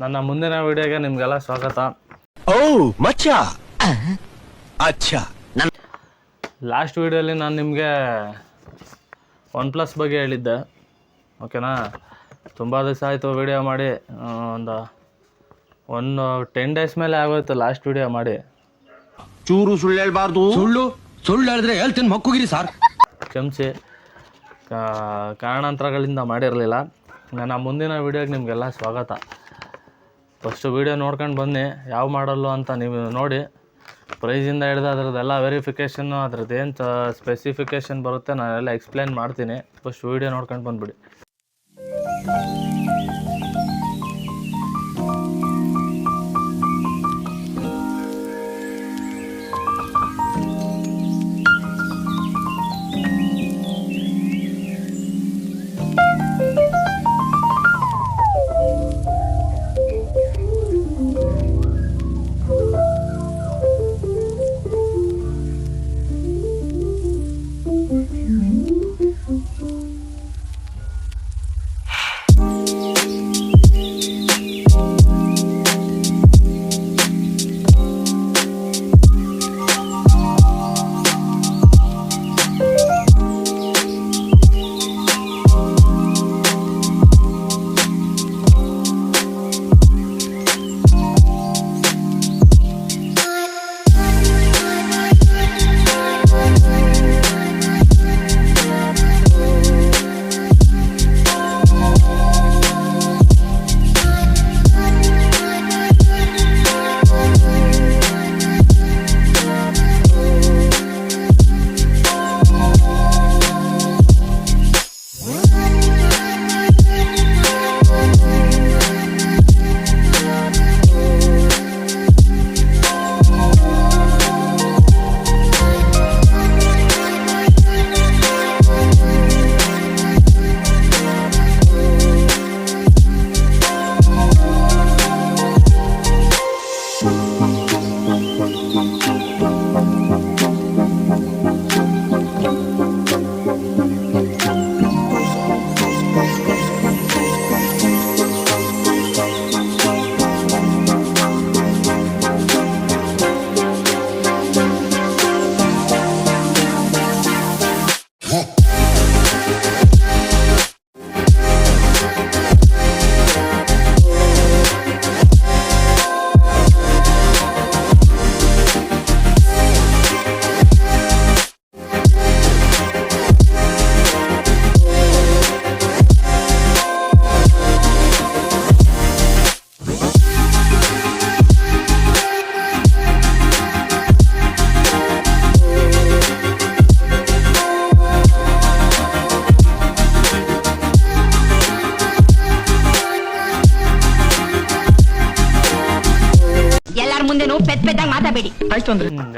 ನನ್ನ ಮುಂದಿನ ವಿಡಿಯೋಗೆ ನಿಮಗೆಲ್ಲ ಸ್ವಾಗತ. ಓ ಮಚ್ಚ. ಅಚ್ಚಾ. ಲಾಸ್ಟ್ ವಿಡಿಯೋಲಿ ನಾನು ನಿಮಗೆ ಒನ್ ಪ್ಲಸ್ ಬಗ್ಗೆ ಹೇಳಿದ್ದೆ. ಓಕೆನಾ ತುಂಬ ದಿವಸ ಆಯಿತು ವಿಡಿಯೋ ಮಾಡಿ. ಒಂದು ಒಂದು ಟೆನ್ ಡೇಸ್ ಮೇಲೆ ಆಗೋಯ್ತು ಲಾಸ್ಟ್ ವಿಡಿಯೋ ಮಾಡಿ. ಚೂರು ಸುಳ್ಳು ಹೇಳ್ಬಾರ್ದು. ಸುಳ್ಳು? ಸುಳ್ಳು ಹೇಳಿದ್ರೆ ಹೇಳ್ತೀನಿ ಮಕ್ಕುಗಿರಿ ಸರ್ ಕ್ಷಮಿಸಿ. ಕಾ- ಕಾರಣಾಂತರಗಳಿಂದ ಮಾಡಿರಲಿಲ್ಲ. ನನ್ನ ಮುಂದಿನ ವಿಡಿಯೋಗೆ ನಿಮಗೆಲ್ಲ ಸ್ವಾಗತ. ಫಸ್ಟು ವೀಡಿಯೋ ನೋಡ್ಕೊಂಡು ಬನ್ನಿ, ಯಾವ ಮಾಡಲ್ಲು ಅಂತ ನೀವು ನೋಡಿ. ಪ್ರೈಸಿಂದ ಹಿಡಿದು ಅದರದ್ದೆಲ್ಲ ವೆರಿಫಿಕೇಷನ್ನು ಅದ್ರದ್ದು ಏನು ಸ್ಪೆಸಿಫಿಕೇಷನ್ ಬರುತ್ತೆ ನಾನೆಲ್ಲ ಎಕ್ಸ್ಪ್ಲೇನ್ ಮಾಡ್ತೀನಿ. ಫಸ್ಟ್ ವೀಡಿಯೋ ನೋಡ್ಕೊಂಡು ಬಂದ್ಬಿಡಿ.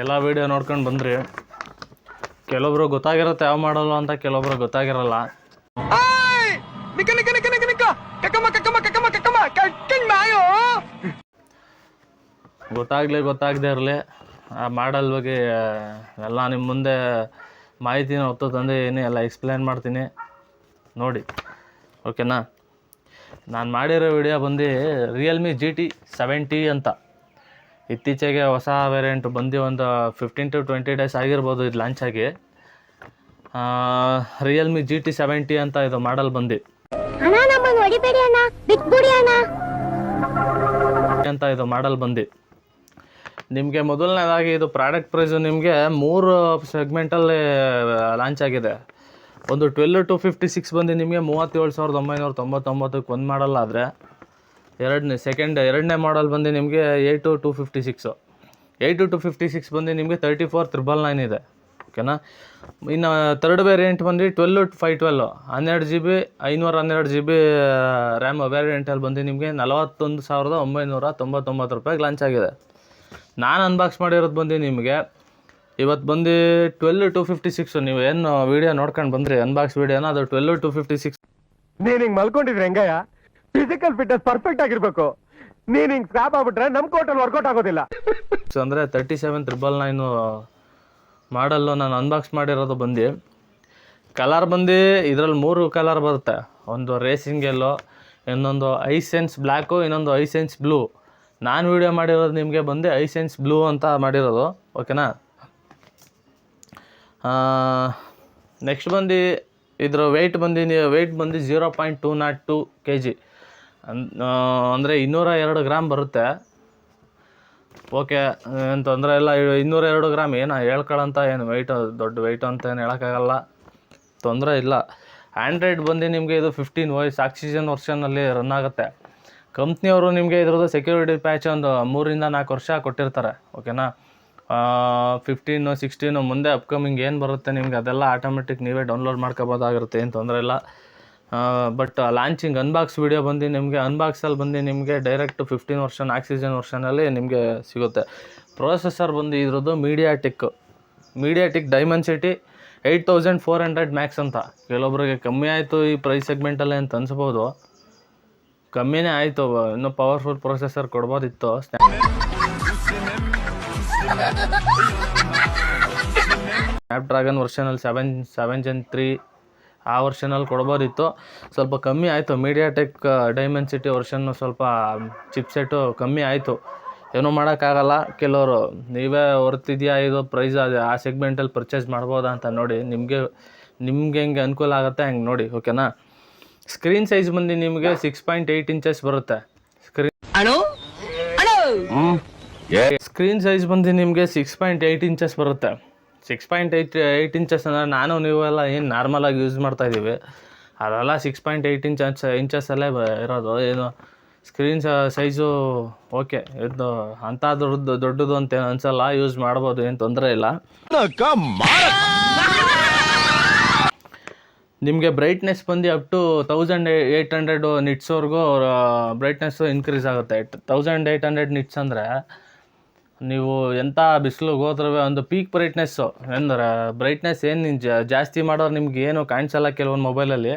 ಎಲ್ಲ ವೀಡಿಯೋ ನೋಡ್ಕೊಂಡು ಬಂದ್ರಿ. ಕೆಲವೊಬ್ರು ಗೊತ್ತಾಗಿರುತ್ತೆ ಯಾವ ಮಾಡಲ್ಲ ಅಂತ ಕೆಲವೊಬ್ರು ಗೊತ್ತಾಗಿರಲ್ಲ. ಗೊತ್ತಾಗ್ಲಿ ಗೊತ್ತಾಗದೇ ಇರಲಿ. ಆ ಮಾಡಲ್ ಬಗ್ಗೆ ಎಲ್ಲ ನಿಮ್ಮ ಮುಂದೆ ಮಾಹಿತಿನ ಹೊತ್ತು ತಂದಿದ್ದೀನಿ ಎಲ್ಲ ಎಕ್ಸ್ಪ್ಲೇನ್ ಮಾಡ್ತೀನಿ. ನೋಡಿ ಓಕೆನಾ ನಾನು ಮಾಡಿರೋ ವಿಡಿಯೋ ಬಂದು ರಿಯಲ್ಮಿ ಜಿ ಟಿ ಸೆವೆಂಟಿ ಅಂತ. ಇತ್ತೀಚೆಗೆ ಹೊಸ ವೇರಿಯಂಟ್ ಬಂದು ಒಂದು ಫಿಫ್ಟೀನ್ ಟು ಟ್ವೆಂಟಿ ಡೇಸ್ ಆಗಿರ್ಬೋದು ಇದು ಲಾಂಚ್ ಆಗಿ. ರಿಯಲ್ಮಿ ಜಿ ಟಿ ಸೆವೆಂಟಿ ಅಂತ ಇದು ಮಾಡಲ್ ಬಂದು. ಅಂತ ಇದು ಮಾಡಲ್ ಬಂದು. ನಿಮಗೆ ಮೊದಲನೇದಾಗಿ ಇದು ಪ್ರಾಡಕ್ಟ್ ಪ್ರೈಸು ನಿಮಗೆ ಮೂರು ಸೆಗ್ಮೆಂಟಲ್ಲಿ ಲಾಂಚ್ ಆಗಿದೆ. ಒಂದು ಟ್ವೆಲ್ ಟು ಫಿಫ್ಟಿ ಸಿಕ್ಸ್ ಬಂದು ನಿಮಗೆ ಮೂವತ್ತೇಳು ಸಾವಿರದ ಒಂಬೈನೂರ ತೊಂಬತ್ತೊಂಬತ್ತಕ್ಕೆ ಒಂದು ಮಾಡಲ್ ಆದರೆ. ಎರಡನೇ ಸೆಕೆಂಡ್ ಎರಡನೇ ಮಾಡಲ್ ಬಂದು ನಿಮಗೆ eight two fifty six eight two fifty six ಬಂದು ನಿಮಗೆ ತರ್ಟಿ ಫೋರ್ ತ್ರಿಬಲ್ ನೈನ್ ಇದೆ ಓಕೆನಾ ಇನ್ನು ತರ್ಡ್ ವೇರಿಯಂಟ್ ಬಂದು ಟ್ವೆಲ್ ಫೈ ಟ್ವೆಲ್ಲು ಹನ್ನೆರಡು ಜಿ ಬಿ ಐನೂರ ಹನ್ನೆರಡು ಜಿ ಬಿ ರ್ಯಾಮ್ ವೇರಿಯಂಟಲ್ಲಿ ಬಂದು ನಿಮಗೆ ನಲವತ್ತೊಂದು ಸಾವಿರದ ಒಂಬೈನೂರ ತೊಂಬತ್ತೊಂಬತ್ತು ರೂಪಾಯಿಗೆ ಲಾಂಚ್ ಆಗಿದೆ. ನಾನು ಅನ್ಬಾಕ್ಸ್ ಮಾಡಿರೋದು ಬಂದು ನಿಮಗೆ ಇವತ್ತು ಬಂದು ಟ್ವೆಲ್ ಟು ಫಿಫ್ಟಿ ಸಿಕ್ಸು ನೀವು ಏನು ವೀಡಿಯೋ ನೋಡ್ಕೊಂಡು ಬಂದ್ರಿ ಅನ್ಬಾಕ್ಸ್ ವೀಡಿಯೋನ ಅದು ಟ್ವೆಲ್ ಟು ಫಿಫ್ಟಿ ಸಿಕ್ಸ್ ನೀನು ಹಿಂಗೆ ಮಲ್ಕೊಂಡಿದ್ರಿ ಹೆಂಗಯ್ಯ? ಫಿಸಿಕಲ್ ಫಿಟ್ನೆಸ್ ಪರ್ಫೆಕ್ಟ್ ಆಗಿರ್ಬೇಕು. ನೀನ್ ಹಿಂಗ್ ಸ್ಕ್ರಾಪ್ ಆಗ್ಬಿಟ್ರೆ ನಮ್ ಕೋರ್ಟಲ್ಲಿ ವರ್ಕೌಟ್ ಆಗೋದಿಲ್ಲ. ಅಂದರೆ thirty seven triple nine model ನಾನು ಅನ್ಬಾಕ್ಸ್ ಮಾಡಿರೋದು ಬಂದು ಕಲರ್ ಬಂದು ಇದರಲ್ಲಿ ಮೂರು ಕಲರ್ ಬರುತ್ತೆ. ಒಂದು ರೇಸಿಂಗ್ ಎಲ್ಲೋ ಇನ್ನೊಂದು ಐಸೆನ್ಸ್ ಬ್ಲ್ಯಾಕು ಇನ್ನೊಂದು ಐಸೆನ್ಸ್ ಬ್ಲೂ ನಾನು ವೀಡಿಯೋ ಮಾಡಿರೋದು ನಿಮಗೆ ಬಂದು ಐಸೆನ್ಸ್ ಬ್ಲೂ ಅಂತ ಮಾಡಿರೋದು ಓಕೆನಾ ನೆಕ್ಸ್ಟ್ ಬಂದು ಇದ್ರ ವೆಯ್ಟ್ ಬಂದು ವೆಯ್ಟ್ ಬಂದು zero point two nought two K G ಅಂದರೆ ಇನ್ನೂರ ಎರಡು ಗ್ರಾಮ್ ಬರುತ್ತೆ. ಓಕೆ, ಏನು ತೊಂದರೆ ಇಲ್ಲ. ಇನ್ನೂರ ಎರಡು ಗ್ರಾಮ್ ಏನು ಹೇಳ್ಕೊಳ್ಳೋಂಥ ಏನು ವೆಯ್ಟು ದೊಡ್ಡ ವೆಯ್ಟು ಅಂತ ಏನು ಹೇಳೋಕ್ಕಾಗಲ್ಲ. ತೊಂದರೆ ಇಲ್ಲ. ಆ್ಯಂಡ್ರಾಯ್ಡ್ ಬಂದು ನಿಮಗೆ ಇದು ಫಿಫ್ಟೀನ್ ವಾಯ್ಸ್ ಆಕ್ಸಿಜನ್ ವರ್ಷನಲ್ಲಿ ರನ್ ಆಗುತ್ತೆ. ಕಂಪ್ನಿಯವರು ನಿಮಗೆ ಇದ್ರದ್ದು ಸೆಕ್ಯೂರಿಟಿ ಪ್ಯಾಚ್ ಒಂದು ಮೂರಿಂದ ನಾಲ್ಕು ವರ್ಷ ಕೊಟ್ಟಿರ್ತಾರೆ. ಓಕೆನಾ? ಫಿಫ್ಟೀನು ಸಿಕ್ಸ್ಟೀನು ಮುಂದೆ ಅಪ್ಕಮಿಂಗ್ ಏನು ಬರುತ್ತೆ ನಿಮ್ಗೆ ಅದೆಲ್ಲ ಆಟೋಮೆಟಿಕ್ ನೀವೇ ಡೌನ್ಲೋಡ್ ಮಾಡ್ಕೋಬೋದಾಗಿರುತ್ತೆ. ಏನು ತೊಂದರೆ ಇಲ್ಲ. ಬಟ್ ಲಾಂಚಿಂಗ್ ಅನ್ಬಾಕ್ಸ್ ವಿಡಿಯೋ ಬಂದು ನಿಮಗೆ ಅನ್ಬಾಕ್ಸಲ್ಲಿ ಬಂದು ನಿಮಗೆ ಡೈರೆಕ್ಟ್ ಫಿಫ್ಟೀನ್ ವರ್ಷನ್ ಆಕ್ಸಿಜನ್ ವರ್ಷನಲ್ಲಿ ನಿಮಗೆ ಸಿಗುತ್ತೆ. ಪ್ರೊಸೆಸರ್ ಬಂದು ಇದ್ರದ್ದು MediaTek MediaTek Dimensity eight thousand four hundred max ಅಂತ. ಕೆಲವೊಬ್ಬರಿಗೆ ಕಮ್ಮಿ ಆಯಿತು ಈ ಪ್ರೈಸ್ ಸೆಗ್ಮೆಂಟಲ್ಲೇ ಅಂತ ಅನ್ಸ್ಬೋದು. ಕಮ್ಮಿನೇ ಆಯಿತು, ಇನ್ನೂ ಪವರ್ಫುಲ್ ಪ್ರೊಸೆಸರ್ ಕೊಡ್ಬೋದಿತ್ತು. ಸ್ನ್ಯಾಪ್ಡ್ರ್ಯಾಗನ್ ವರ್ಷನಲ್ಲಿ ಸೆವೆನ್ ಸೆವೆನ್ ಜನ್ ತ್ರೀ ಆ ವರ್ಷನಲ್ಲಿ ಕೊಡ್ಬೋದಿತ್ತು. ಸ್ವಲ್ಪ ಕಮ್ಮಿ ಆಯಿತು. ಮೀಡಿಯಾಟೆಕ್ ಡೈಮೆನ್ಸಿಟಿ ವರ್ಷನ್ನು ಸ್ವಲ್ಪ ಚಿಪ್ಸೆಟ್ಟು ಕಮ್ಮಿ ಆಯಿತು. ಏನೂ ಮಾಡೋಕ್ಕಾಗಲ್ಲ. ಕೆಲವರು ನೀವೇ ಹೊರ್ತಿದ್ಯಾ ಇದು ಪ್ರೈಸ್ ಅದು ಆ ಸೆಗ್ಮೆಂಟಲ್ಲಿ ಪರ್ಚೇಸ್ ಮಾಡ್ಬೋದಾ ಅಂತ ನೋಡಿ. ನಿಮಗೆ ನಿಮ್ಗೆ ಹೆಂಗೆ ಅನುಕೂಲ ಆಗುತ್ತೆ ಹಂಗೆ ನೋಡಿ ಓಕೆನಾ ಸ್ಕ್ರೀನ್ ಸೈಜ್ ಬಂದು ನಿಮಗೆ ಸಿಕ್ಸ್ ಪಾಯಿಂಟ್ ಏಯ್ಟ್ ಇಂಚಸ್ ಬರುತ್ತೆ. ಸ್ಕ್ರೀನ್ ಸ್ಕ್ರೀನ್ ಸೈಜ್ ಬಂದು ನಿಮಗೆ ಸಿಕ್ಸ್ ಪಾಯಿಂಟ್ ಏಯ್ಟ್ ಇಂಚಸ್ ಬರುತ್ತೆ. Six point eight eight inches ಅಂದರೆ ನಾನು ನೀವೆಲ್ಲ ಏನು ನಾರ್ಮಲಾಗಿ ಯೂಸ್ ಮಾಡ್ತಾ ಇದ್ದೀವಿ. ಅದೆಲ್ಲ ಸಿಕ್ಸ್ ಪಾಯಿಂಟ್ ಏಯ್ಟ್ ಇಂಚಸ್ ಇಂಚಸ್ಸಲ್ಲೇ ಇರೋದು. ಏನು ಸ್ಕ್ರೀನ್ ಸೈಜು ಓಕೆ ಇದು ಅಂಥ ದೊಡ್ಡದು ದೊಡ್ಡದು ಅಂತ ಅನ್ಸಲ್ಲ ಯೂಸ್ ಮಾಡ್ಬೋದು, ಏನು ತೊಂದರೆ ಇಲ್ಲ. ನಿಮಗೆ ಬ್ರೈಟ್ನೆಸ್ ಬಂದು up to thousand eight hundred ನಿಟ್ಸ್ವರೆಗೂ brightness increase ಆಗುತ್ತೆ. ತೌಸಂಡ್ ಏಯ್ಟ್ ಹಂಡ್ರೆಡ್ ನಿಟ್ಸ್ ಅಂದರೆ ನೀವು ಎಂಥ ಬಿಸಿಲಿಗೆ ಹೋದ್ರೂ ಒಂದು ಪೀಕ್ ಬ್ರೈಟ್ನೆಸ್ಸು ಅಂದರೆ ಬ್ರೈಟ್ನೆಸ್ ಏನು ಜಾಸ್ತಿ ಮಾಡೋರು ನಿಮ್ಗೆ ಏನು ಕಾಣಿಸಲ್ಲ ಕೆಲವೊಂದು ಮೊಬೈಲಲ್ಲಿ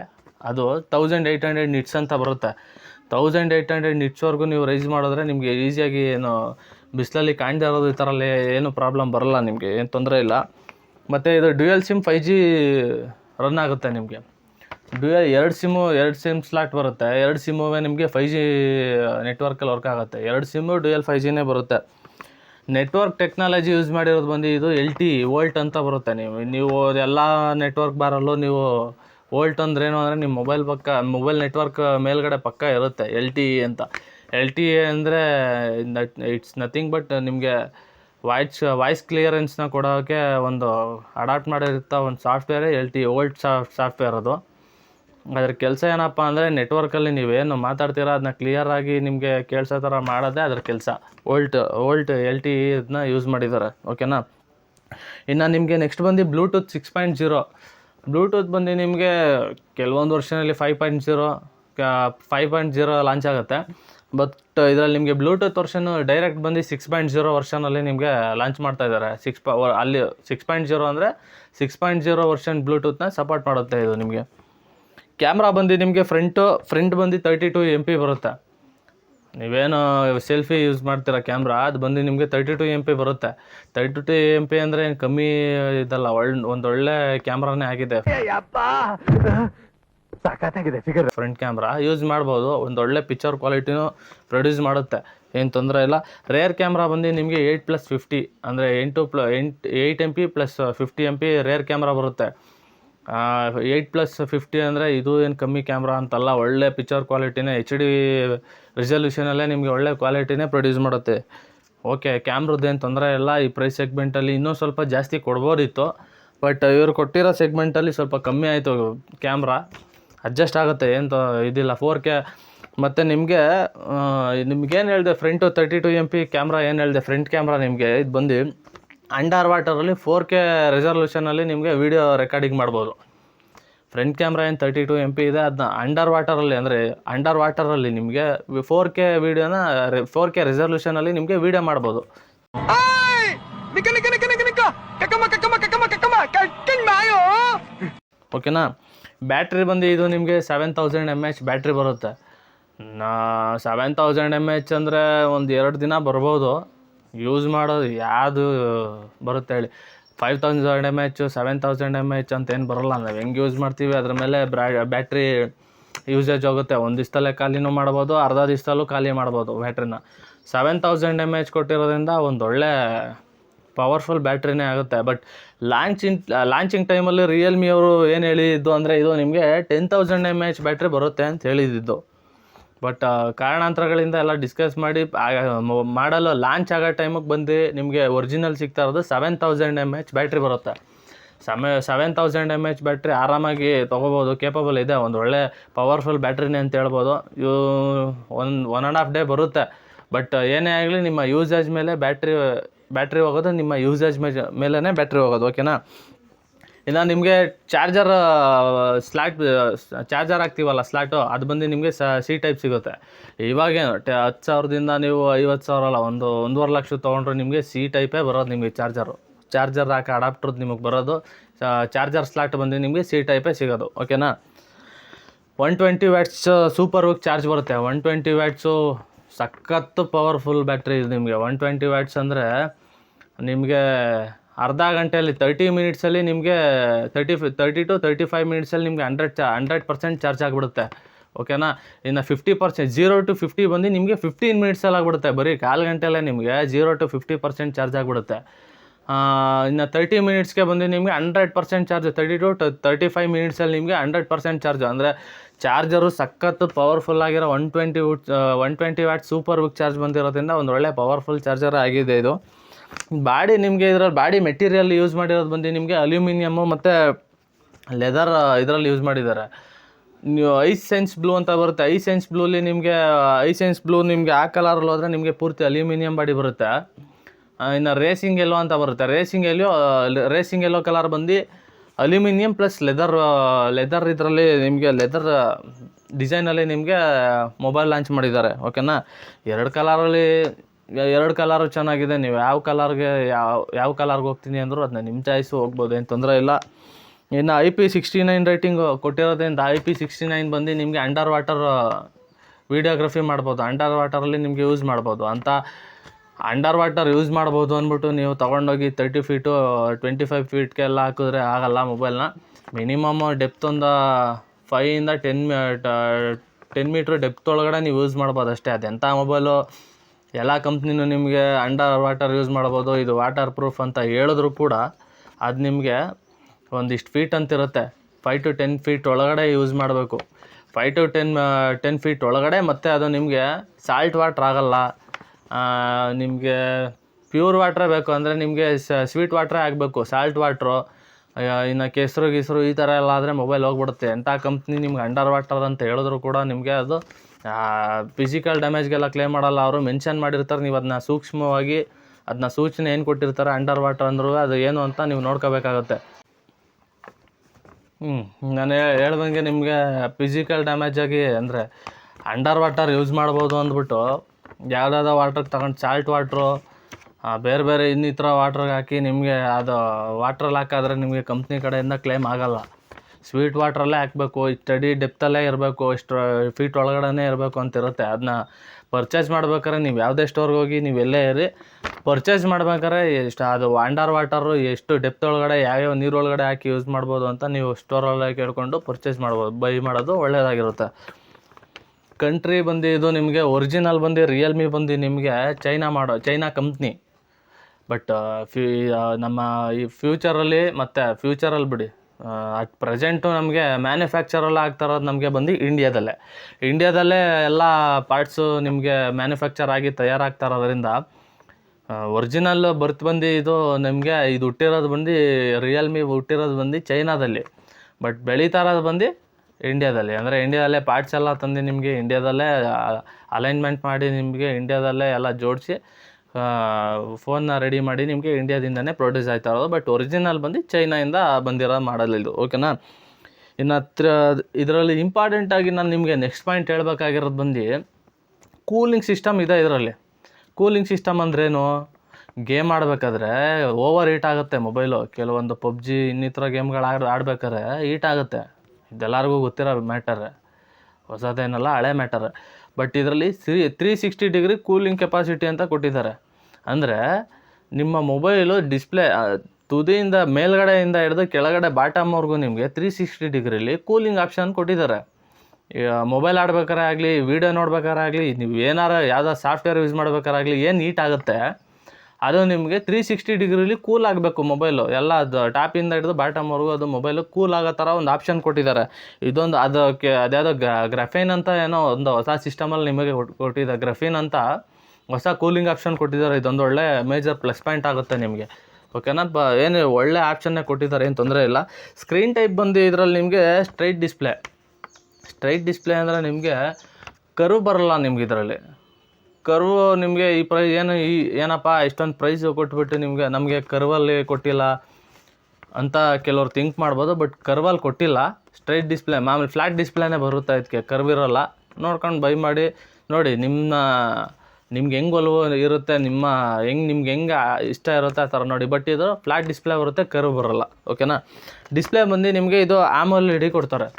ಅದು ತೌಸಂಡ್ ಏಯ್ಟ್ ಹಂಡ್ರೆಡ್ ನಿಟ್ಸ್ ಅಂತ ಬರುತ್ತೆ. ತೌಸಂಡ್ ಏಯ್ಟ್ ಹಂಡ್ರೆಡ್ ನಿಟ್ಸ್ವರೆಗೂ ನೀವು ರೈಸ್ ಮಾಡಿದ್ರೆ ನಿಮಗೆ ಈಸಿಯಾಗಿ ಏನು ಬಿಸಿಲಲ್ಲಿ ಕಾಣ್ದೇ ಇರೋದು ಈ ಥರಲ್ಲಿ ಏನು ಪ್ರಾಬ್ಲಮ್ ಬರಲ್ಲ ನಿಮಗೆ, ಏನು ತೊಂದರೆ ಇಲ್ಲ. ಮತ್ತು ಇದು dual SIM five G run ಆಗುತ್ತೆ ನಿಮಗೆ. ಡ್ಯುಯಲ್ ಎರಡು ಸಿಮ್ಮು ಎರಡು ಸಿಮ್ ಸ್ಲಾಟ್ ಬರುತ್ತೆ. ಎರಡು ಸಿಮ್ಮುವೆ ನಿಮಗೆ ಫೈ ಜಿ ನೆಟ್ವರ್ಕಲ್ಲಿ ವರ್ಕ್ ಆಗುತ್ತೆ. ಎರಡು ಸಿಮ್ಮು ಡ್ಯುಯಲ್ ಫೈ ಜಿನೇ ಬರುತ್ತೆ. ನೆಟ್ವರ್ಕ್ ಟೆಕ್ನಾಲಜಿ ಯೂಸ್ ಮಾಡಿರೋದು ಬಂದು ಇದು ಎಲ್ ಟಿ ವೋಲ್ಟ್ ಅಂತ ಬರುತ್ತೆ ನೀವು. ನೀವು ಎಲ್ಲ ನೆಟ್ವರ್ಕ್ ಬಾರಲ್ಲೂ ನೀವು ವೋಲ್ಟ್ ಏನು ಅಂದರೆ ನಿಮ್ಮ ಮೊಬೈಲ್ ಪಕ್ಕ ಮೊಬೈಲ್ ನೆಟ್ವರ್ಕ್ ಮೇಲ್ಗಡೆ ಪಕ್ಕ ಇರುತ್ತೆ ಎಲ್ ಟಿ ಅಂತ. ಎಲ್ ಟಿ ಅಂದರೆ ಇಟ್ಸ್ ನಥಿಂಗ್ ಬಟ್ ನಿಮಗೆ ವಾಯ್ಸ್ ವಾಯ್ಸ್ ಕ್ಲಿಯರೆನ್ಸ್ನ ಕೊಡೋಕ್ಕೆ ಒಂದು ಅಡಾಪ್ಟ್ ಮಾಡಿರುತ್ತ ಒಂದು ಸಾಫ್ಟ್ವೇರೇ ಎಲ್ ಟಿ ಓಲ್ಡ್ ಸಾಫ್ಟ್ವೇರ್ ಅದು. ಅದ್ರ ಕೆಲಸ ಏನಪ್ಪ ಅಂದರೆ ನೆಟ್ವರ್ಕಲ್ಲಿ ನೀವೇನು ಮಾತಾಡ್ತೀರಾ ಅದನ್ನ ಕ್ಲಿಯರಾಗಿ ನಿಮಗೆ ಕೇಳಿಸೋ ಥರ ಮಾಡೋದೇ ಅದ್ರ ಕೆಲಸ. ಓಲ್ಟ್ ಓಲ್ಟ್ ಎಲ್ ಟಿ ಇದನ್ನ ಯೂಸ್ ಮಾಡಿದ್ದಾರೆ ಓಕೆನಾ ಇನ್ನು ನಿಮಗೆ ನೆಕ್ಸ್ಟ್ ಬಂದು Bluetooth six point zero Bluetooth ಬಂದು ನಿಮಗೆ ಕೆಲವೊಂದು ವರ್ಷದಲ್ಲಿ five point zero five point zero launch ಆಗುತ್ತೆ. ಬಟ್ ಇದರಲ್ಲಿ ನಿಮಗೆ ಬ್ಲೂಟೂತ್ ವರ್ಷನು ಡೈರೆಕ್ಟ್ ಬಂದು ಸಿಕ್ಸ್ ಪಾಯಿಂಟ್ ಜೀರೋ ವರ್ಷನಲ್ಲಿ ನಿಮಗೆ ಲಾಂಚ್ ಮಾಡ್ತಾ ಇದ್ದಾರೆ ಸಿಕ್ಸ್ ಪ ಅಲ್ಲಿ ಸಿಕ್ಸ್ ಪಾಯಿಂಟ್ ಜೀರೋ ಅಂದರೆ ಸಿಕ್ಸ್ ಪಾಯಿಂಟ್ ಜೀರೋ ವರ್ಷನ್ ಬ್ಲೂಟೂತ್ನ ಸಪೋರ್ಟ್ ಮಾಡುತ್ತೆ ಇದು ನಿಮಗೆ. ಕ್ಯಾಮ್ರಾ ಬಂದು ನಿಮಗೆ ಫ್ರಂಟು ಫ್ರಂಟ್ ಬಂದು ತರ್ಟಿ ಟು ಎಂ ಪಿ ಬರುತ್ತೆ. ನೀವೇನು ಸೆಲ್ಫಿ ಯೂಸ್ ಮಾಡ್ತೀರಾ ಕ್ಯಾಮ್ರಾ ಅದು ಬಂದು ನಿಮಗೆ ತರ್ಟಿ ಟು ಎಂ ಪಿ ಬರುತ್ತೆ. ತರ್ಟಿ ಟು ಎಂ ಪಿ ಅಂದರೆ ಏನು ಕಮ್ಮಿ ಇದಲ್ಲ ಒಳ್ಳೆ ಒಂದು ಒಳ್ಳೆ ಕ್ಯಾಮ್ರಾನೇ ಆಗಿದೆ. ಫಿಗರ್ ಫ್ರಂಟ್ ಕ್ಯಾಮ್ರಾ ಯೂಸ್ ಮಾಡ್ಬೋದು ಒಂದು ಒಳ್ಳೆ ಪಿಕ್ಚರ್ ಕ್ವಾಲಿಟಿನೂ ಪ್ರೊಡ್ಯೂಸ್ ಮಾಡುತ್ತೆ ಏನು ತೊಂದರೆ ಇಲ್ಲ. ರೇರ್ ಕ್ಯಾಮ್ರಾ ಬಂದು ನಿಮಗೆ ಏಯ್ಟ್ ಪ್ಲಸ್ ಫಿಫ್ಟಿ ಅಂದರೆ ಎಂಟು ಪ್ಲ ಎಂಟು eight M P plus fifty M P rear camera ಬರುತ್ತೆ. ಏಯ್ಟ್ ಪ್ಲಸ್ ಫಿಫ್ಟಿ ಅಂದರೆ ಇದು ಏನು ಕಮ್ಮಿ ಕ್ಯಾಮ್ರಾ ಅಂತಲ್ಲ, ಒಳ್ಳೆ ಪಿಕ್ಚರ್ ಕ್ವಾಲಿಟಿನೇ ಎಚ್ ಡಿ ರಿಸಲ್ಯೂಷನಲ್ಲೇ ನಿಮಗೆ ಒಳ್ಳೆ ಕ್ವಾಲಿಟಿನೇ ಪ್ರೊಡ್ಯೂಸ್ ಮಾಡುತ್ತೆ. ಓಕೆ ಕ್ಯಾಮ್ರದ್ದೇನು ತೊಂದರೆ ಇಲ್ಲ, ಈ ಪ್ರೈಸ್ ಸೆಗ್ಮೆಂಟಲ್ಲಿ ಇನ್ನೂ ಸ್ವಲ್ಪ ಜಾಸ್ತಿ ಕೊಡ್ಬೋದಿತ್ತು ಬಟ್ ಇವರು ಕೊಟ್ಟಿರೋ ಸೆಗ್ಮೆಂಟಲ್ಲಿ ಸ್ವಲ್ಪ ಕಮ್ಮಿ ಆಯಿತು ಕ್ಯಾಮ್ರಾ ಅಡ್ಜಸ್ಟ್ ಆಗುತ್ತೆ, ಏನು ತೊ, ಇದಿಲ್ಲ ಫೋರ್ ಕೆ ಮತ್ತು ನಿಮಗೆ ನಿಮ್ಗೇನು ಹೇಳಿದೆ front thirty two M P camera ಏನು ಹೇಳಿದೆ ಫ್ರಂಟ್ ಕ್ಯಾಮ್ರಾ ನಿಮಗೆ? ಇದು ಬಂದು ಅಂಡರ್ ವಾಟರಲ್ಲಿ ಫೋರ್ ಕೆ ರೆಸಲ್ಯೂಷನಲ್ಲಿ ನಿಮಗೆ ವೀಡಿಯೋ ರೆಕಾರ್ಡಿಂಗ್ ಮಾಡ್ಬೋದು. ಫ್ರಂಟ್ ಕ್ಯಾಮ್ರಾ ಏನು ತರ್ಟಿ ಟು ಎಂ ಪಿ ಇದೆ ಅದನ್ನ ಅಂಡರ್ ವಾಟರಲ್ಲಿ ಅಂದರೆ ಅಂಡರ್ ವಾಟರಲ್ಲಿ ನಿಮಗೆ ಫೋರ್ ಕೆ ವೀಡಿಯೋನ ಫೋರ್ ಕೆ ರೆಸಲ್ಯೂಷನಲ್ಲಿ ನಿಮಗೆ ವೀಡಿಯೋ ಮಾಡ್ಬೋದು. ಓಕೆನಾ ಬ್ಯಾಟ್ರಿ ಬಂದು ಇದು ನಿಮಗೆ seven thousand M H battery ಬರುತ್ತೆ. ನಾ ಸೆವೆನ್ ತೌಸಂಡ್ ಎಂ ಎಚ್ ಅಂದರೆ ಒಂದು ಎರಡು ದಿನ ಬರ್ಬೋದು. ಯೂಸ್ ಮಾಡೋದು ಯಾವುದು ಬರುತ್ತೆ ಹೇಳಿ? Five thousand M H seven thousand M H ಅಂತ ಏನು ಬರೋಲ್ಲ. ನಾವು ಹೆಂಗೆ ಯೂಸ್ ಮಾಡ್ತೀವಿ? ಅದ್ರ ಮೇಲೆ ಬ್ರಾ ಬ್ಯಾಟ್ರಿ ಯೂಸೇಜ್ ಹೋಗುತ್ತೆ. ಒಂದು ದಿವಸದಲ್ಲೇ ಖಾಲಿನೂ ಮಾಡ್ಬೋದು, ಅರ್ಧ ದಿವಸದಲ್ಲೂ ಖಾಲಿ ಮಾಡ್ಬೋದು ಬ್ಯಾಟ್ರಿನ ಸೆವೆನ್ ತೌಸಂಡ್ ಎಂ ಎಚ್ ಕೊಟ್ಟಿರೋದ್ರಿಂದ ಒಂದು ಒಳ್ಳೆ ಪವರ್ಫುಲ್ ಬ್ಯಾಟ್ರಿನೇ ಆಗುತ್ತೆ. ಬಟ್ ಲಾಂಚಿಂಗ್ ಲಾಂಚಿಂಗ್ ಟೈಮಲ್ಲಿ ರಿಯಲ್ಮಿ ಅವರು ಏನು ಹೇಳಿದ್ದು ಅಂದರೆ, ಇದು ನಿಮಗೆ ten thousand M H battery ಬರುತ್ತೆ ಅಂತ ಹೇಳಿದ್ದು. ಬಟ್ ಕಾರಣಾಂತರಗಳಿಂದ ಎಲ್ಲ ಡಿಸ್ಕಸ್ ಮಾಡಿ ಮಾಡಲು ಲಾಂಚ್ ಆಗೋ ಟೈಮಿಗೆ ಬಂದು ನಿಮಗೆ ಒರಿಜಿನಲ್ ಸಿಗ್ತಾ ಇರೋದು seven thousand M H battery ಬರುತ್ತೆ. ಸಮ seven thousand M H battery ಆರಾಮಾಗಿ ತೊಗೋಬೋದು ಕೇಪಬಲ್ ಇದೆ, ಒಂದು ಒಳ್ಳೆ ಪವರ್ಫುಲ್ ಬ್ಯಾಟ್ರಿನೇ ಅಂತ ಹೇಳ್ಬೋದು. ಇವು one one and half day ಬರುತ್ತೆ. ಬಟ್ ಏನೇ ಆಗಲಿ ನಿಮ್ಮ ಯೂಸೇಜ್ ಮೇಲೆ ಬ್ಯಾಟ್ರಿ ಬ್ಯಾಟ್ರಿ ಹೋಗೋದು, ನಿಮ್ಮ ಯೂಸೇಜ್ ಮೇಲೆ ಮೇಲೇ ಬ್ಯಾಟ್ರಿ ಹೋಗೋದು ಓಕೆನಾ ಇನ್ನು ನಿಮಗೆ ಚಾರ್ಜರ್ ಸ್ಲಾಟ್ ಚಾರ್ಜರ್ ಹಾಕ್ತೀವಲ್ಲ ಸ್ಲಾಟು ಅದು ಬಂದು ನಿಮಗೆ ಸ ಟೈಪ್ ಸಿಗುತ್ತೆ. ಇವಾಗೇನು ಟ, ಹತ್ತು ಸಾವಿರದಿಂದ ನೀವು ಐವತ್ತು ಸಾವಿರ ಅಲ್ಲ, ಒಂದು, ಒಂದೂವರೆ ಲಕ್ಷ ತೊಗೊಂಡ್ರೆ ನಿಮಗೆ ಸಿ ಟೈಪೇ ಬರೋದು ನಿಮಗೆ ಚಾರ್ಜರು ಚಾರ್ಜರ್ ಹಾಕಿ ಅಡಾಪ್ಟ್ರದ್ದು ನಿಮಗೆ ಬರೋದು ಚಾರ್ಜರ್ ಸ್ಲಾಟ್ ಬಂದು ನಿಮಗೆ ಸಿ ಟೈಪೇ ಸಿಗೋದು ಓಕೆನಾ ಒನ್ ಟ್ವೆಂಟಿ ವ್ಯಾಟ್ಸ್ ಸೂಪರ್ ವರ್ಕ್ ಚಾರ್ಜ್ ಬರುತ್ತೆ. ಒನ್ ಟ್ವೆಂಟಿ ವ್ಯಾಟ್ಸು ಸಖತ್ತು ಪವರ್ಫುಲ್ ಬ್ಯಾಟ್ರಿ ಇದು ನಿಮಗೆ. ಒನ್ ಟ್ವೆಂಟಿ ವ್ಯಾಟ್ಸ್ ಅಂದರೆ ನಿಮಗೆ ಅರ್ಧ ಗಂಟೆಯಲ್ಲಿ ತರ್ಟಿ ಮಿನಿಟ್ಸಲ್ಲಿ ನಿಮಗೆ thirty five thirty two thirty five ಮಿನಿಟ್ಸಲ್ಲಿ ನಿಮಗೆ ಹಂಡ್ರೆಡ್ ಚಾ ಹಂಡ್ರೆಡ್ ಪರ್ಸೆಂಟ್ ಚಾರ್ಜ್ ಆಗಿಬಿಡುತ್ತೆ. ಓಕೆನಾ ಇನ್ನು fifty percent zero to fifty ಬಂದು ನಿಮಗೆ ಫಿಫ್ಟೀನ್ ಮಿನಿಟ್ಸಲ್ಲಿ ಆಗಿಬಿಡುತ್ತೆ. ಬರೀ ಕಾಲು ಗಂಟೆಯಲ್ಲೇ ನಿಮಗೆ zero to fifty percent charge ಆಗಿಬಿಡುತ್ತೆ. ಇನ್ನು ತರ್ಟಿ ಮಿನಿಟ್ಸ್ಗೆ ಬಂದು ನಿಮಗೆ hundred percent charge thirty to thirty five ಮಿನಿಟ್ಸಲ್ಲಿ ನಿಮಗೆ ಹಂಡ್ರೆಡ್ ಪರ್ಸೆಂಟ್ ಚಾರ್ಜ್ ಅಂದರೆ ಚಾರ್ಜರು ಸಖತ್ತು ಪವರ್ಫುಲ್ ಆಗಿರೋ one twenty watt one twenty watt super VOOC charge ಬಂದಿರೋದ್ರಿಂದ ಒಂದು ಒಳ್ಳೆ ಪವರ್ಫುಲ್ ಚಾರ್ಜರ್ ಆಗಿದೆ ಇದು. ಬಾಡಿ ನಿಮಗೆ ಇದ್ರಲ್ಲಿ ಬಾಡಿ ಮೆಟೀರಿಯಲ್ ಯೂಸ್ ಮಾಡಿರೋದು ಬಂದು ನಿಮಗೆ ಅಲ್ಯೂಮಿನಿಯಮ್ಮು ಮತ್ತು ಲೆದರ್ ಇದರಲ್ಲಿ ಯೂಸ್ ಮಾಡಿದ್ದಾರೆ. ನೀವು ಐಸ್ ಸೆನ್ಸ್ ಬ್ಲೂ ಅಂತ ಬರುತ್ತೆ. ಐ ಸೆನ್ಸ್ ಬ್ಲೂಲಿ ನಿಮಗೆ ಐ ಸೆನ್ಸ್ ಬ್ಲೂ ನಿಮಗೆ ಆ ಕಲರಲ್ಲಿ ಹೋದರೆ ನಿಮಗೆ ಪೂರ್ತಿ ಅಲ್ಯೂಮಿನಿಯಂ ಬಾಡಿ ಬರುತ್ತೆ. ಇನ್ನು ರೇಸಿಂಗ್ ಎಲ್ಲೋ ಅಂತ ಬರುತ್ತೆ. Racing yellow racing yellow colour ಬಂದು ಅಲ್ಯೂಮಿನಿಯಂ ಪ್ಲಸ್ ಲೆದರ್ ಲೆದರ್ ಇದರಲ್ಲಿ ನಿಮಗೆ ಲೆದರ್ ಡಿಸೈನಲ್ಲಿ ನಿಮಗೆ ಮೊಬೈಲ್ ಲಾಂಚ್ ಮಾಡಿದ್ದಾರೆ. ಓಕೆನಾ ಎರಡು ಕಲರಲ್ಲಿ ಎರಡು ಕಲರು ಚೆನ್ನಾಗಿದೆ, ನೀವು ಯಾವ ಕಲರ್ಗೆ ಯಾವ ಯಾವ ಕಲರ್ಗೆ ಹೋಗ್ತೀನಿ ಅಂದರೂ ಅದನ್ನ ನಿಮ್ಮ ಚಾಯ್ಸು ಹೋಗ್ಬೋದು, ಏನು ತೊಂದರೆ ಇಲ್ಲ. ಇನ್ನು I P sixty nine rating ಕೊಟ್ಟಿರೋದ್ರಿಂದ I P sixty nine ಬಂದು ನಿಮಗೆ ಅಂಡರ್ ವಾಟರ್ ವೀಡಿಯೋಗ್ರಫಿ ಮಾಡ್ಬೋದು ಅಂಡರ್ ವಾಟರಲ್ಲಿ ನಿಮಗೆ ಯೂಸ್ ಮಾಡ್ಬೋದು. ಅಂತ ಅಂಡರ್ ವಾಟರ್ ಯೂಸ್ ಮಾಡ್ಬೋದು ಅಂದ್ಬಿಟ್ಟು ನೀವು ತೊಗೊಂಡೋಗಿ ತರ್ಟಿ ಫೀಟು ಟ್ವೆಂಟಿ ಫೈವ್ ಫೀಟ್ಗೆಲ್ಲ ಹಾಕಿದ್ರೆ ಆಗಲ್ಲ ಮೊಬೈಲ್ನ ಮಿನಿಮಮ್ ಡೆಪ್ತ್ ಒಂದು ಫೈಯಿಂದ ಟೆನ್ ಟೆನ್ ಮೀಟ್ರ್ ಡೆಪ್ತ್ ಒಳಗಡೆ ನೀವು ಯೂಸ್ ಮಾಡ್ಬೋದು ಅಷ್ಟೇ ಅದೆಂಥ ಮೊಬೈಲು ಎಲ್ಲ ಕಂಪ್ನಿನೂ ನಿಮಗೆ ಅಂಡರ್ ವಾಟರ್ ಯೂಸ್ ಮಾಡ್ಬೋದು, ಇದು ವಾಟರ್ ಪ್ರೂಫ್ ಅಂತ ಹೇಳಿದ್ರು ಕೂಡ ಅದು ನಿಮಗೆ ಒಂದಿಷ್ಟು ಫೀಟ್ ಅಂತಿರುತ್ತೆ ಫೈವ್ ಟು ಟೆನ್ ಫೀಟ್ ಒಳಗಡೆ ಯೂಸ್ ಮಾಡಬೇಕು. Five to ten ten feet ಒಳಗಡೆ ಮತ್ತು ಅದು ನಿಮಗೆ ಸಾಲ್ಟ್ ವಾಟ್ರ್ ಆಗಲ್ಲ. ನಿಮಗೆ ಪ್ಯೂರ್ ವಾಟ್ರೇ ಬೇಕು ಅಂದರೆ ನಿಮಗೆ ಸ್ವೀಟ್ ವಾಟ್ರೇ ಆಗಬೇಕು. ಸಾಲ್ಟ್ ವಾಟ್ರು ಇನ್ನು ಕೆಸರು ಗೀಸರು ಈ ಥರ ಎಲ್ಲ ಆದರೆ ಮೊಬೈಲ್ ಹೋಗ್ಬಿಡುತ್ತೆ. ಎಂಥ ಕಂಪ್ನಿ ನಿಮ್ಗೆ ಅಂಡರ್ ವಾಟರ್ ಅಂತ ಹೇಳಿದ್ರು ಕೂಡ ನಿಮಗೆ ಅದು ಫಿಸಿಕಲ್ ಡ್ಯಾಮೇಜ್ಗೆಲ್ಲ ಕ್ಲೇಮ್ ಮಾಡಲ್ಲ. ಅವರು ಮೆನ್ಷನ್ ಮಾಡಿರ್ತಾರೆ, ನೀವು ಅದನ್ನ ಸೂಕ್ಷ್ಮವಾಗಿ ಅದನ್ನ ಸೂಚನೆ ಏನು ಕೊಟ್ಟಿರ್ತಾರೆ ಅಂಡರ್ ವಾಟರ್ ಅಂದ್ರೂ ಅದು ಏನು ಅಂತ ನೀವು ನೋಡ್ಕೋಬೇಕಾಗತ್ತೆ. ಹ್ಞೂ ನಾನು ಹೇಳ್ದಂಗೆ ನಿಮಗೆ ಫಿಸಿಕಲ್ ಡ್ಯಾಮೇಜ್ ಆಗಿ ಅಂದರೆ ಅಂಡರ್ ವಾಟರ್ ಯೂಸ್ ಮಾಡ್ಬೋದು ಅಂದ್ಬಿಟ್ಟು ಯಾವುದಾದ ವಾಟ್ರಿಗೆ ತಗೊಂಡು ಸಾಲ್ಟ್ ವಾಟ್ರು ಬೇರೆ ಬೇರೆ ಇನ್ನಿತರ ವಾಟ್ರಿಗೆ ಹಾಕಿ ನಿಮಗೆ ಅದು ವಾಟ್ರಲ್ಲಿ ಹಾಕಾದ್ರೆ ನಿಮಗೆ ಕಂಪ್ನಿ ಕಡೆಯಿಂದ ಕ್ಲೇಮ್ ಆಗಲ್ಲ. ಸ್ವೀಟ್ ವಾಟ್ರಲ್ಲೇ ಹಾಕಬೇಕು ಸ್ಟಡಿ ಡೆಪ್ತಲ್ಲೇ ಇರಬೇಕು ಇಷ್ಟು ಫೀಟ್ ಒಳಗಡೆನೇ ಇರಬೇಕು ಅಂತ ಇರುತ್ತೆ ಅದನ್ನ ಪರ್ಚೇಸ್ ಮಾಡ್ಬೇಕಾದ್ರೆ ನೀವು ಯಾವುದೇ ಸ್ಟೋರ್ಗೆ ಹೋಗಿ ನೀವು ಎಲ್ಲೇ ಇರಿ ಪರ್ಚೇಸ್ ಮಾಡ್ಬೇಕಾದ್ರೆ ಎಷ್ಟು, ಅದು ವಾಂಡರ್ ವಾಟರು ಎಷ್ಟು ಡೆಪ್ತ್ ಒಳಗಡೆ, ಯಾವ್ಯಾವ ನೀರು ಒಳಗಡೆ ಹಾಕಿ ಯೂಸ್ ಮಾಡ್ಬೋದು ಅಂತ ನೀವು ಸ್ಟೋರಲ್ಲೇ ಕೇಳಿಕೊಂಡು ಪರ್ಚೇಸ್ ಮಾಡ್ಬೋದು ಬೈ ಮಾಡೋದು ಒಳ್ಳೆಯದಾಗಿರುತ್ತೆ ಕಂಟ್ರಿ ಬಂದು ಇದು ನಿಮಗೆ ಒರಿಜಿನಲ್ ಬಂದು ರಿಯಲ್ಮಿ ಬಂದು ನಿಮಗೆ ಚೈನಾ ಮಾಡೋ ಚೈನಾ ಕಂಪ್ನಿ ಬಟ್ ಫ್ಯೂ ನಮ್ಮ ಈ ಫ್ಯೂಚರಲ್ಲಿ ಮತ್ತು ಫ್ಯೂಚರಲ್ಲಿ ಬಿಡಿ. ಅಟ್ ಪ್ರೆಸೆಂಟು ನಮಗೆ ಮ್ಯಾನುಫ್ಯಾಕ್ಚರಲ್ಲಿ ಆಗ್ತಾ ಇರೋದು ನಮಗೆ ಬಂದು ಇಂಡಿಯಾದಲ್ಲೇ. ಇಂಡಿಯಾದಲ್ಲೇ ಎಲ್ಲ ಪಾರ್ಟ್ಸು ನಿಮಗೆ ಮ್ಯಾನುಫ್ಯಾಕ್ಚರ್ ಆಗಿ ತಯಾರಾಗ್ತಾ ಇರೋದ್ರಿಂದ ಒರಿಜಿನಲ್ ಬರ್ತ್ ಬಂದು ಇದು ನಿಮಗೆ ಇದು ಹುಟ್ಟಿರೋದು ಬಂದು, ರಿಯಲ್ಮಿ ಹುಟ್ಟಿರೋದು ಬಂದು ಚೈನಾದಲ್ಲಿ. ಬಟ್ ಬೆಳೀತಾ ಇರೋದು ಬಂದು ಇಂಡಿಯಾದಲ್ಲಿ. ಅಂದರೆ ಇಂಡಿಯಾದಲ್ಲೇ ಪಾರ್ಟ್ಸ್ ಎಲ್ಲ ತಂದು ನಿಮಗೆ ಇಂಡಿಯಾದಲ್ಲೇ ಅಲೈನ್ಮೆಂಟ್ ಮಾಡಿ ನಿಮಗೆ ಇಂಡಿಯಾದಲ್ಲೇ ಎಲ್ಲ ಜೋಡಿಸಿ ಫೋನ್ನ ರೆಡಿ ಮಾಡಿ ನಿಮಗೆ ಇಂಡಿಯಾದಿಂದನೇ ಪ್ರೊಡ್ಯೂಸ್ ಆಯ್ತಾ ಇರೋದು. ಬಟ್ ಒರಿಜಿನಲ್ ಬಂದು ಚೈನಾಯಿಂದ ಬಂದಿರೋ ಮಾಡಲ್ ಇದು. ಓಕೆನಾ ಇನ್ನು ಹತ್ರ ಇದರಲ್ಲಿ ಇಂಪಾರ್ಟೆಂಟಾಗಿ ನಾನು ನಿಮಗೆ ನೆಕ್ಸ್ಟ್ ಪಾಯಿಂಟ್ ಹೇಳ್ಬೇಕಾಗಿರೋದು ಬಂದು ಕೂಲಿಂಗ್ ಸಿಸ್ಟಮ್ ಇದೆ ಇದರಲ್ಲಿ. ಕೂಲಿಂಗ್ ಸಿಸ್ಟಮ್ ಅಂದ್ರೇನು? ಗೇಮ್ ಆಡಬೇಕಾದ್ರೆ ಓವರ್ ಹೀಟ್ ಆಗುತ್ತೆ ಮೊಬೈಲು ಕೆಲವೊಂದು ಪಬ್ಜಿ, ಇನ್ನಿತರ ಗೇಮ್ಗಳು ಆಡ್, ಆಡ್ಬೇಕಾದ್ರೆ ಹೀಟ್ ಆಗುತ್ತೆ. ಇದೆಲ್ಲರಿಗೂ ಗೊತ್ತಿರೋ ಮ್ಯಾಟರ್ ಹೊಸದೇನಲ್ಲ ಹಳೆ ಮ್ಯಾಟರ್ ಬಟ್ ಇದರಲ್ಲಿ C three sixty degree cooling capacity ಅಂತ ಕೊಟ್ಟಿದ್ದಾರೆ. ಅಂದರೆ ನಿಮ್ಮ ಮೊಬೈಲು ಡಿಸ್ಪ್ಲೇ ತುದಿಯಿಂದ ಮೇಲ್ಗಡೆಯಿಂದ ಹಿಡಿದು ಕೆಳಗಡೆ ಬಾಟಮ್ವರೆಗೂ ನಿಮಗೆ ತ್ರೀ ಸಿಕ್ಸ್ಟಿ ಡಿಗ್ರಿಲಿ ಕೂಲಿಂಗ್ ಆಪ್ಷನ್ ಕೊಟ್ಟಿದ್ದಾರೆ. ಮೊಬೈಲ್ ಆಡ್ಬೇಕಾರೆ ಆಗಲಿ ವೀಡಿಯೋ ನೋಡ್ಬೇಕಾರೆ ಆಗಲಿ, ನೀವು ಏನಾರ ಯಾವುದೋ ಸಾಫ್ಟ್ವೇರ್ ಯೂಸ್ ಮಾಡ್ಬೇಕಾರಾಗಲಿ ಏನು ನೀಟ್ ಆಗುತ್ತೆ, ಅದು ನಿಮಗೆ ತ್ರೀ ಸಿಕ್ಸ್ಟಿ ಡಿಗ್ರಿಲಿ ಕೂಲ್ ಆಗಬೇಕು ಮೊಬೈಲು. ಎಲ್ಲ ಅದು ಟಾಪಿಂದ ಹಿಡಿದು ಬಾಟಮ್ವರೆಗೂ ಅದು ಮೊಬೈಲು ಕೂಲ್ ಆಗೋ ಥರ ಒಂದು ಆಪ್ಷನ್ ಕೊಟ್ಟಿದ್ದಾರೆ. ಇದೊಂದು, ಅದಕ್ಕೆ, ಅದ್ಯಾವುದೋ ಗ್ರಫೇನ್ ಅಂತ ಏನೋ ಒಂದು ಹೊಸ ಸಿಸ್ಟಮಲ್ಲಿ ನಿಮಗೆ ಕೊಟ್- ಕೊಟ್ಟಿದ್ದಾರೆ ಗ್ರಫೀನ್ ಅಂತ ಹೊಸ ಕೂಲಿಂಗ್ ಆಪ್ಷನ್ ಕೊಟ್ಟಿದ್ದಾರೆ. ಇದೊಂದು ಒಳ್ಳೆ ಮೇಜರ್ ಪ್ಲಸ್ ಪಾಯಿಂಟ್ ಆಗುತ್ತೆ ನಿಮಗೆ. ಓಕೆನಾ ಬ, ಏನು ಒಳ್ಳೆ ಆಪ್ಷನ್ನೇ ಕೊಟ್ಟಿದ್ದಾರೆ, ಏನು ತೊಂದರೆ ಇಲ್ಲ. ಸ್ಕ್ರೀನ್ ಟೈಪ್ ಬಂದು ಇದರಲ್ಲಿ ನಿಮಗೆ ಸ್ಟ್ರೈಟ್ ಡಿಸ್ಪ್ಲೇ ಸ್ಟ್ರೈಟ್ ಡಿಸ್ಪ್ಲೇ ಅಂದರೆ ನಿಮಗೆ ಕರು ಬರಲ್ಲ ನಿಮ್ಗೆ ಇದರಲ್ಲಿ. ಕರ್ವ್ ನಿಮಗೆ ಈ ಪ್ರೈ ಏನು ಈ, ಏನಪ್ಪ, ಇಷ್ಟೊಂದು ಪ್ರೈಸ್ ಕೊಟ್ಬಿಟ್ಟು ನಿಮಗೆ, ನಮಗೆ ಕರ್ವಲ್ಲಿ ಕೊಟ್ಟಿಲ್ಲ ಅಂತ ಕೆಲವರು ಥಿಂಕ್ ಮಾಡ್ಬೋದು ಬಟ್ ಕರ್ವಲ್ಲಿ ಕೊಟ್ಟಿಲ್ಲ. ಸ್ಟ್ರೈಟ್ ಡಿಸ್ಪ್ಲೇ ಮಾಮೂಲಿ ಫ್ಲ್ಯಾಟ್ ಡಿಸ್ಪ್ಲೇನೇ ಬರುತ್ತೆ ಇದಕ್ಕೆ. ಕರ್ವ್ ಇರೋಲ್ಲ. ನೋಡ್ಕೊಂಡು ಬೈ ಮಾಡಿ, ನೋಡಿ ನಿಮ್ಮ ನಿಮ್ಗೆ ಹೆಂಗೆ ಒಲವು ಇರುತ್ತೆ, ನಿಮ್ಮ ಹೆಂಗೆ, ನಿಮ್ಗೆ ಹೆಂಗೆ ಇಷ್ಟ ಇರುತ್ತೆ ಆ ಥರ ನೋಡಿ. ಬಟ್ ಇದು ಫ್ಲಾಟ್ ಡಿಸ್ಪ್ಲೇ ಬರುತ್ತೆ ಕರು ಬರೋಲ್ಲ. ಓಕೆನಾ ಡಿಸ್ಪ್ಲೇ ಬಂದು ನಿಮಗೆ ಇದು ಆಮೋಲ್ ಇಡಿ ಕೊಡ್ತಾರೆ.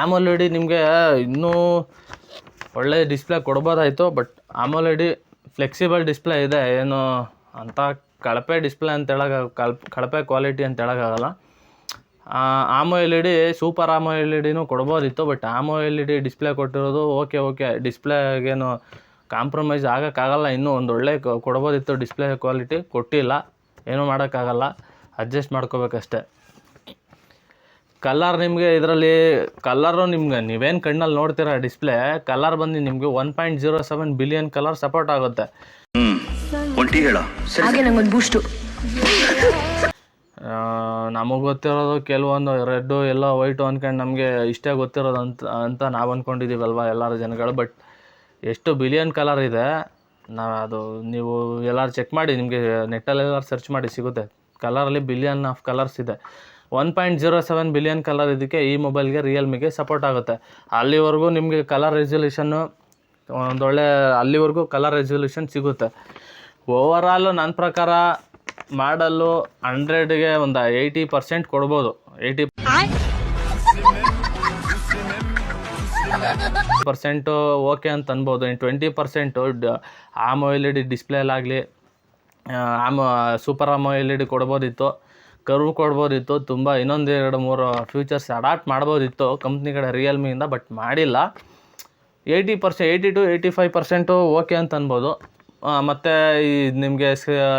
ಆಮೋಲ್ ಇಡಿ ನಿಮಗೆ ಇನ್ನೂ ಒಳ್ಳೆ ಡಿಸ್ಪ್ಲೇ ಕೊಡ್ಬೋದಾಯಿತು ಬಟ್ ಆಮೋಲೆಡಿ ಫ್ಲೆಕ್ಸಿಬಲ್ ಡಿಸ್ಪ್ಲೇ ಇದೆ. ಏನು ಅಂಥ ಕಳಪೆ ಡಿಸ್ಪ್ಲೇ ಅಂತ ಹೇಳೋಕೆ ಕಳ್ ಕಳಪೆ ಕ್ವಾಲಿಟಿ ಅಂತ ಹೇಳೋಕ್ಕಾಗಲ್ಲ ಆಮೋ L E D super ಆಮೋ L E ಡಿನೂ ಕೊಡ್ಬೋದಿತ್ತು but ಆಮೋ L E D display ಕೊಟ್ಟಿರೋದು ಓಕೆ ಓಕೆ ಡಿಸ್ಪ್ಲೇಗೇನು ಕಾಂಪ್ರಮೈಸ್ ಆಗೋಕ್ಕಾಗಲ್ಲ ಇನ್ನೂ ಒಂದು ಒಳ್ಳೆ ಕೊ- ಕೊಡ್ಬೋದಿತ್ತು ಡಿಸ್ಪ್ಲೇ ಕ್ವಾಲಿಟಿ ಕೊಟ್ಟಿಲ್ಲ ಏನೂ ಮಾಡೋಕ್ಕಾಗಲ್ಲ ಅಡ್ಜಸ್ಟ್ ಮಾಡ್ಕೋಬೇಕಷ್ಟೆ. ಕಲ್ಲರ್ ನಿಮಗೆ ಇದರಲ್ಲಿ ಕಲ್ಲರು ನಿಮ್ಗೆ ನೀವೇನು ಕಣ್ಣಲ್ಲಿ ನೋಡ್ತೀರ ಡಿಸ್ಪ್ಲೇ ಕಲರ್ ಬಂದು ನಿಮಗೆ one point zero seven billion colour support ಆಗುತ್ತೆ. ಒಂಟಿ ಹೇಳ ಹಾಗೆ ನಂಗೊಂದು ಬೂಸ್ಟು. ನಮಗೆ ಗೊತ್ತಿರೋದು ಕೆಲವೊಂದು ರೆಡ್ಡು ಎಲ್ಲ ವೈಟು ಅಂದ್ಕೊಂಡು ನಮಗೆ ಇಷ್ಟೇ ಗೊತ್ತಿರೋದು ಅಂತ ಅಂತ ನಾವು ಅಂದ್ಕೊಂಡಿದ್ದೀವಲ್ವ ಎಲ್ಲರೂ ಜನಗಳು ಬಟ್ ಎಷ್ಟು ಬಿಲಿಯನ್ ಕಲರ್ ಇದೆ. ನಾ ಅದು ನೀವು ಎಲ್ಲರೂ ಚೆಕ್ ಮಾಡಿ, ನಿಮಗೆ ನೆಟ್ಟಲ್ಲೆಲ್ಲ ಸರ್ಚ್ ಮಾಡಿ ಸಿಗುತ್ತೆ. ಕಲರಲ್ಲಿ ಬಿಲಿಯನ್ ಆಫ್ ಕಲರ್ಸ್ ಇದೆ. One point zero seven billion colour ಇದಕ್ಕೆ ಈ ಮೊಬೈಲ್ಗೆ ರಿಯಲ್ಮಿಗೆ ಸಪೋರ್ಟ್ ಆಗುತ್ತೆ. ಅಲ್ಲಿವರೆಗೂ ನಿಮಗೆ ಕಲರ್ ರೆಸೊಲ್ಯೂಷನ್ನು ಒಂದೊಳ್ಳೆ ಅಲ್ಲಿವರೆಗೂ ಕಲರ್ ರೆಸೊಲ್ಯೂಷನ್ ಸಿಗುತ್ತೆ. ಓವರಾಲು ನನ್ನ ಪ್ರಕಾರ ಮಾಡಲು ಹಂಡ್ರೆಡ್ಗೆ ಒಂದು ಏಯ್ಟಿ ಪರ್ಸೆಂಟ್ ಕೊಡ್ಬೋದು. ಏಯ್ಟಿ ಪರ್ಸೆಂಟು ಓಕೆ ಅಂತ ಅನ್ಬೋದು. ಇನ್ನು twenty percent L E D ಡಿಸ್ಪ್ಲೇಲಾಗಲಿ am super L E D ಕೊಡ್ಬೋದಿತ್ತು ಕರ್ವ್ ಕೊಡ್ಬೋದಿತ್ತು, ತುಂಬ ಇನ್ನೊಂದು ಎರಡು ಮೂರು ಫ್ಯೂಚರ್ಸ್ ಅಡಾಪ್ಟ್ ಮಾಡ್ಬೋದಿತ್ತು ಕಂಪ್ನಿ ಕಡೆ ರಿಯಲ್ಮಿಯಿಂದ ಬಟ್ ಮಾಡಿಲ್ಲ. Eighty per se eighty to eighty five percent okay ಅಂತ ಅನ್ಬೋದು. ಮತ್ತು ಈ ನಿಮಗೆ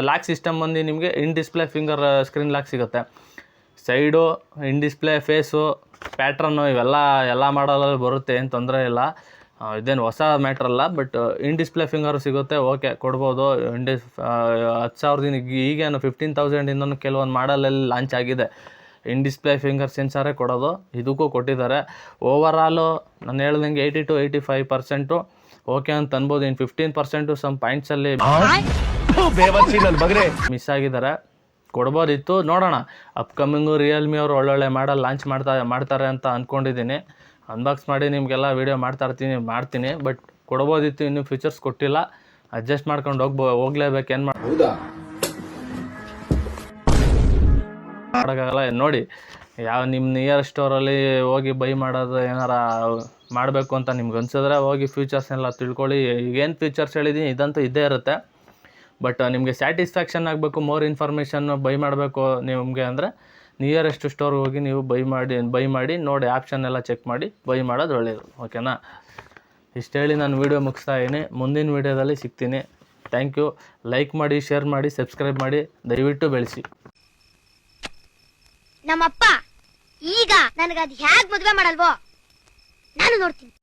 ಲ್ಯಾಕ್ ಸಿಸ್ಟಮ್ ಬಂದು ನಿಮಗೆ in display finger screen lock ಸಿಗುತ್ತೆ. Side in display face pattern ಇವೆಲ್ಲ ಎಲ್ಲ ಮಾಡಲಲ್ಲಿ ಬರುತ್ತೆ ಏನು ತೊಂದರೆ ಇಲ್ಲ. ಇದೇನು ಹೊಸ ಮ್ಯಾಟ್ರ್ ಅಲ್ಲ ಬಟ್ ಇನ್ ಡಿಸ್ಪ್ಲೇ ಫಿಂಗರ್ ಸಿಗುತ್ತೆ ಓಕೆ ಕೊಡ್ಬೋದು. ಇನ್ ಡಿಸ್ ಹತ್ತು ಸಾವಿರದಿಂದ ಈಗೇನು ಫಿಫ್ಟೀನ್ ತೌಸಂಡಿಂದನೂ ಕೆಲವೊಂದು ಮಾಡಲಲ್ಲಿ ಲಾಂಚ್ ಆಗಿದೆ. ಇನ್ ಡಿಸ್ಪ್ಲೇ ಫಿಂಗರ್ ಸೆನ್ಸಾರೇ ಕೊಡೋದು ಇದಕ್ಕೂ ಕೊಟ್ಟಿದ್ದಾರೆ. ಓವರಾಲು ನಾನು ಹೇಳ್ದಂಗೆ eighty to eighty five percent okay ಅಂತ ಅನ್ಬೋದು. ಇನ್ನು ಫಿಫ್ಟೀನ್ ಪರ್ಸೆಂಟು ಸಮ್ ಪಾಯಿಂಟ್ಸಲ್ಲಿ ಮಿಸ್ ಆಗಿದ್ದಾರೆ. ಕೊಡ್ಬೋದಿತ್ತು. ನೋಡೋಣ. ಅಪ್ಕಮಿಂಗು ರಿಯಲ್ಮಿ ಅವರು ಒಳ್ಳೊಳ್ಳೆ ಮಾಡಲ್ ಲಾಂಚ್ ಮಾಡ್ತಾ ಮಾಡ್ತಾರೆ ಅಂತ ಅಂದ್ಕೊಂಡಿದ್ದೀನಿ ಅನ್ಬಾಕ್ಸ್ ಮಾಡಿ ನಿಮಗೆಲ್ಲ ವೀಡಿಯೋ ಮಾಡ್ತಾ ಇರ್ತೀನಿ ಮಾಡ್ತೀನಿ. ಬಟ್ ಕೊಡ್ಬೋದಿತ್ತು ಇನ್ನೂ ಫೀಚರ್ಸ್ ಕೊಟ್ಟಿಲ್ಲ. ಅಡ್ಜಸ್ಟ್ ಮಾಡ್ಕೊಂಡು ಹೋಗ್ಬೋ ಹೋಗ್ಲೇಬೇಕು. ಏನು ಮಾಡಿ ಮಾಡೋಕ್ಕಾಗಲ್ಲ. ನೋಡಿ ಯಾವ ನಿಮ್ಮ ನಿಯರ್ ಸ್ಟೋರಲ್ಲಿ ಹೋಗಿ ಬೈ ಮಾಡೋದು ಏನಾರ ಮಾಡಬೇಕು ಅಂತ ನಿಮ್ಗೆ ಅನ್ಸಿದ್ರೆ ಹೋಗಿ ಫ್ಯೂಚರ್ಸ್ನೆಲ್ಲ ತಿಳ್ಕೊಳ್ಳಿ. ಈಗೇನು ಫೀಚರ್ಸ್ ಹೇಳಿದ್ದೀನಿ ಇದಂತೂ ಇದ್ದೇ ಇರುತ್ತೆ. ಬಟ್ ನಿಮಗೆ ಸ್ಯಾಟಿಸ್ಫ್ಯಾಕ್ಷನ್ ಆಗಬೇಕು ಮೋರ್ ಇನ್ಫಾರ್ಮೇಷನ್ ಬೈ ಮಾಡಬೇಕು ನಿಮಗೆ ಅಂದರೆ ನಿಯರೆಸ್ಟ್ ಸ್ಟೋರ್ಗೆ ಹೋಗಿ ನೀವು ಬೈ ಮಾಡಿ ಬೈ ಮಾಡಿ, ನೋಡಿ ಆಪ್ಷನ್ ಎಲ್ಲ ಚೆಕ್ ಮಾಡಿ ಬೈ ಮಾಡೋದು ಒಳ್ಳೆಯದು ಓಕೆನಾ ಇಷ್ಟು ಹೇಳಿ ನಾನು ವೀಡಿಯೋ ಮುಗಿಸ್ತಾ ಇದ್ದೀನಿ. ಮುಂದಿನ ವೀಡಿಯೋದಲ್ಲಿ ಸಿಗ್ತೀನಿ. ಥ್ಯಾಂಕ್ ಯು ಲೈಕ್ ಮಾಡಿ ಶೇರ್ ಮಾಡಿ ಸಬ್ಸ್ಕ್ರೈಬ್ ಮಾಡಿ, ದಯವಿಟ್ಟು ಬೆಳೆಸಿ. ನಮ್ಮಪ್ಪ, ಈಗ ನನಗದು ಹೇಗೆ ಮದುವೆ ಮಾಡಲ್ವೋ? ನಾನು ನೋಡ್ತೀನಿ.